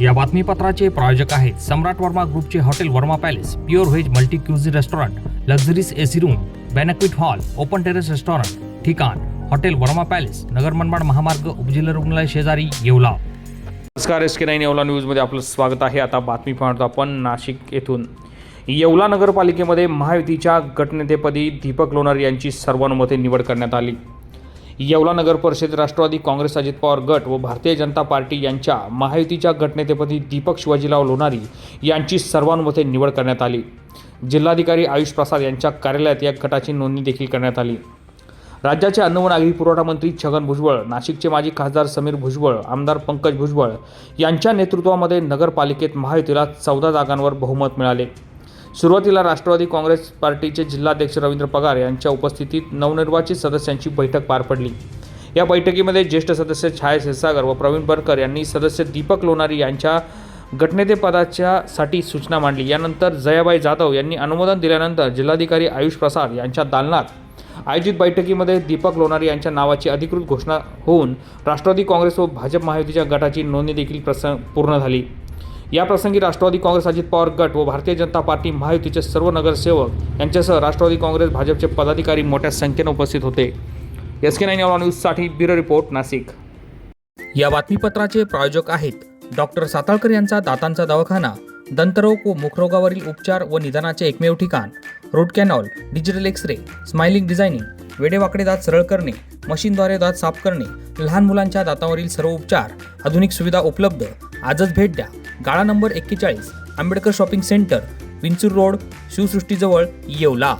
या बातमीपत्राचे प्रायोजक आहेत सम्राट वर्मा ग्रुपचे hotel Varma palace pure veg multi cuisine restaurant luxuries AC room banquet hall open terrace restaurant ठिकाण हॉटेल वर्मा पॅलेस नगर मनमाड महामार्ग उपजिल्हा रुग्णालय शेजारी येवला. नमस्कार एस के नाईन येवला न्यूजमध्ये आपलं स्वागत आहे. आता बातमी पाहतो आपण नाशिक येथून. येवला नगरपालिकेमध्ये महायुतीच्या गटनेतेपदी दीपक लोणार यांची सर्वानुमते निवड करण्यात आली. येवला नगर परिषद राष्ट्रवादी काँग्रेस अजित पवार गट व भारतीय जनता पार्टी यांच्या महायुतीच्या गटनेतेपदी दीपक शिवाजीराव लोणारी यांची सर्वानुमते निवड करण्यात आली. जिल्हाधिकारी आयुष प्रसाद यांच्या कार्यालयात या गटाची नोंदणी देखील करण्यात आली. राज्याचे अन्न व नागरी पुरवठा मंत्री छगन भुजबळ नाशिकचे माजी खासदार समीर भुजबळ आमदार पंकज भुजबळ यांच्या नेतृत्वामध्ये नगरपालिकेत महायुतीला चौदा जागांवर बहुमत मिळाले. सुरुवातीला राष्ट्रवादी काँग्रेस पार्टीचे जिल्हाध्यक्ष रवींद्र पगार यांच्या उपस्थितीत नवनिर्वाचित सदस्यांची बैठक पार पडली. या बैठकीमध्ये ज्येष्ठ सदस्य छाया क्षीरसागर व प्रवीण बरकर यांनी सदस्य दीपक लोणारी यांच्या गटनेतेपदाच्या साठी सूचना मांडली. यानंतर जयाबाई जाधव यांनी अनुमोदन दिल्यानंतर जिल्हाधिकारी आयुष प्रसाद यांच्या दालनात आयोजित बैठकीमध्ये दीपक लोणारी यांच्या नावाची अधिकृत घोषणा होऊन राष्ट्रवादी काँग्रेस व भाजप महायुतीच्या गटाची नोंदणी देखील प्रसंग पूर्ण झाली. या प्रसंगी राष्ट्रवादी काँग्रेस अजित पवार गट व भारतीय जनता पार्टी महायुतीचे सर्व नगरसेवक यांच्यासह राष्ट्रवादी काँग्रेस भाजपचे पदाधिकारी मोठ्या संख्येने उपस्थित होते. एस के नाईन न्यूजसाठी ब्युरो रिपोर्ट नाशिक. या बातमीपत्राचे प्रायोजक आहेत डॉक्टर साताळकर यांचा दातांचा दवाखाना दंतरोग व मुखरोगावरील उपचार व निदानाचे एकमेव ठिकाण root canal digital x-ray smiling designing वेडेवाकडे दात सरळ करणे मशीनद्वारे दात साफ करणे लहान मुलांच्या दातावरील सर्व उपचार आधुनिक सुविधा उपलब्ध आजच भेट द्या. गाळा नंबर एक्केचाळीस Ambedkar shopping centre Vinchur road शिवसृष्टीजवळ Yeola.